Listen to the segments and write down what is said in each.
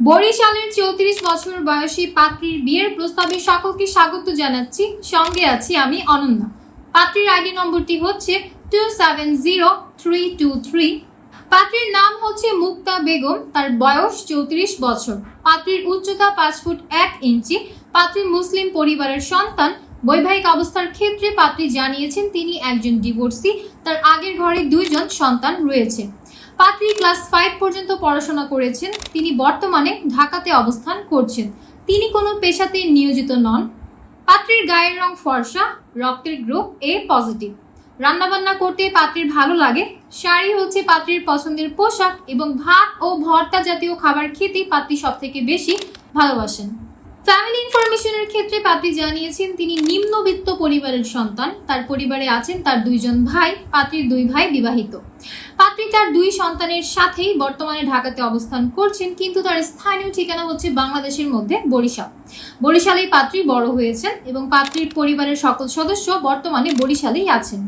বরিশালের চৌত্রিশ বছর বয়সী পাত্রীর বিয়ের প্রস্তাবে সকলকে স্বাগত জানাচ্ছি। সঙ্গে আছি আমি অনন্যা। পাত্রীর আইডি নম্বরটি হচ্ছে two seven zero three two three. পাত্রীর নাম হচ্ছে মুক্তা বেগম, তার বয়স চৌত্রিশ বছর। পাত্রীর উচ্চতা পাঁচ ফুট এক ইঞ্চি। পাত্রী মুসলিম পরিবারের সন্তান। বৈবাহিক অবস্থার ক্ষেত্রে পাত্রী জানিয়েছেন তিনি একজন ডিভোর্সি। তার আগের ঘরে দুইজন সন্তান রয়েছে। পাত্রী ক্লাস ফাইভ পর্যন্ত পড়াশোনা করেছেন। তিনি বর্তমানে ঢাকাতে অবস্থান করছেন। তিনি কোনো পেশাতে নিয়োজিত নন। পাত্রীর গায়ের রং ফর্সা, রক্তের গ্রুপ এ পজিটিভ। রান্নাবান্না করতে পাত্রীর ভালো লাগে। শাড়ি হচ্ছে পাত্রীর পছন্দের পোশাক এবং ভাত ও ভর্তা জাতীয় খাবার খেতে পাত্রী সব থেকে বেশি ভালোবাসেন। ফ্যামিলি ইনফরমেশনের ক্ষেত্রে পাত্রী জানিয়েছেন, তিনি নিম্নবিত্ত পরিবারের সন্তান। তার পরিবারে আছেন তার দুইজন ভাই, পাত্রীর দুই ভাই বিবাহিত। পাত্রী তার দুই সন্তানের সাথেই বর্তমানে ঢাকাতে অবস্থান করছেন, কিন্তু তার স্থানীয় ঠিকানা হচ্ছে বাংলাদেশের মধ্যে বরিশাল। বরিশালেই পাত্রী বড় হয়েছেন এবং পাত্রীর পরিবারের সকল সদস্য বর্তমানে বরিশালেই আছেন।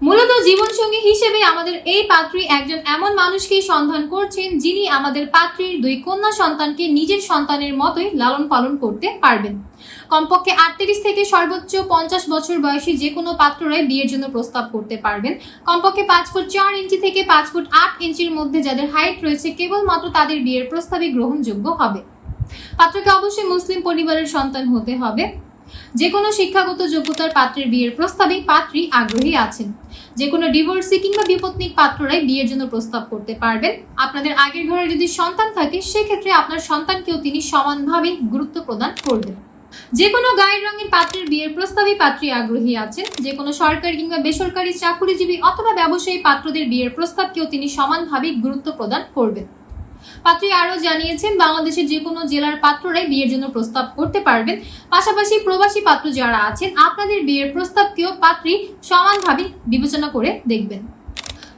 মূলত জীবনসঙ্গী হিসেবে আমাদের এই পাত্রী একজন এমন মানুষকেই সন্ধান করছেন যিনি আমাদের পাত্রীর দুই কন্যা সন্তানকে নিজের সন্তানের মতোই লালন পালন করতে পারবেন। কমপক্ষে আটত্রিশ থেকে সর্বোচ্চ পঞ্চাশ বছর বয়সী যে কোনো পাত্ররাই বিয়ের জন্য প্রস্তাব করতে পারবেন। কমপক্ষে পাঁচ ফুট চার ইঞ্চি থেকে পাঁচ ফুট আট ইঞ্চির মধ্যে যাদের হাইট রয়েছে কেবলমাত্র তাদের বিয়ের প্রস্তাবে গ্রহণযোগ্য হবে। পাত্রকে অবশ্যই মুসলিম পরিবারের সন্তান হতে হবে। যে কোনো শিক্ষাগত যোগ্যতার পাত্রের বিয়ের প্রস্তাবে পাত্রী আগ্রহী আছেন। যে কোনো ডিভোর্সি কিংবা বিপত্নিক পাত্ররাই বিয়ের জন্য প্রস্তাব করতে পারবেন। আপনাদের আগের ঘরে যদি সন্তান থাকে, সেক্ষেত্রে আপনার সন্তানকেও তিনি সমানভাবে গুরুত্ব প্রদান করবেন। যে কোনো গায়ের রঙের পাত্রের বিয়ের প্রস্তাবে পাত্রী আগ্রহী আছেন। যে কোনো সরকারি কিংবা বেসরকারি চাকুরিজীবী অথবা ব্যবসায়ী পাত্রদের বিয়ের প্রস্তাবকেও তিনি সমানভাবে গুরুত্ব প্রদান করবেন। পাত্রী আরও জানিয়েছেন, বাংলাদেশের যে কোনো জেলার পাত্ররাই বিয়ের জন্য প্রস্তাব করতে পারবেন। পাশাপাশি প্রবাসী পাত্র যারা আছেন, আপনাদের বিয়ের প্রস্তাবকেও পাত্রী সমানভাবে বিবেচনা করে দেখবেন।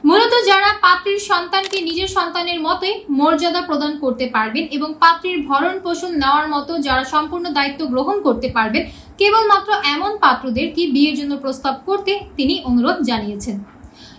মূলত যারা পাত্রীর সন্তানকে নিজের সন্তানের মতোই মর্যাদা প্রদান করতে পারবেন এবং পাত্রীর ভরণ পোষণ নেওয়ার মতো যারা সম্পূর্ণ দায়িত্ব গ্রহণ করতে পারবেন, কেবলমাত্র এমন পাত্রদের কি বিয়ের জন্য প্রস্তাব করতে তিনি অনুরোধ জানিয়েছেন।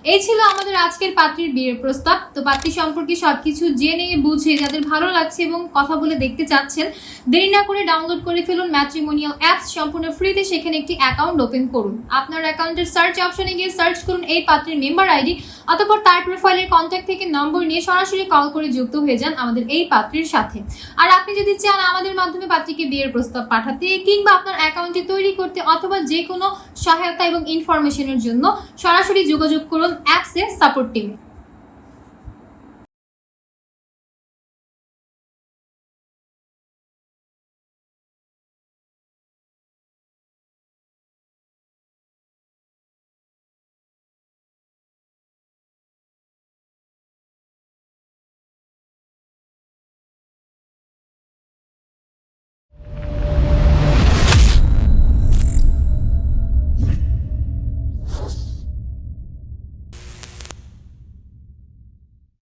এই ছিল আমাদের আজকের পাত্রীর বিয়ের প্রস্তাব। তো পাত্রী সম্পর্কে সবকিছু জেনে, বুঝে, যাদের ভালো লাগছে এবং কথা বলে দেখতে চাচ্ছেন, দেরি না করে ডাউনলোড করে ফেলুন ম্যাট্রিমোনিয়াল অ্যাপস সম্পূর্ণ ফ্রিতে সেখানে একটি অ্যাকাউন্ট ওপেন করুন। আপনার অ্যাকাউন্টের সার্চ অপশনে গিয়ে সার্চ করুন এই পাত্রের মেম্বার আইডি অতঃপর তার প্রোফাইলের কন্ট্যাক্ট থেকে নম্বর নিয়ে সরাসরি কল করে যুক্ত হয়ে যান আমাদের এই পাত্রীর সাথে। আর আপনি যদি চান আমাদের মাধ্যমে পাত্রীকে বিয়ের প্রস্তাব পাঠাতে কিংবা আপনার অ্যাকাউন্টটি তৈরি করতে অথবা যে কোনো সহায়তা এবং ইনফরমেশনের জন্য সরাসরি যোগাযোগ করুন অ্যাপসে সাপোর্ট টিমে।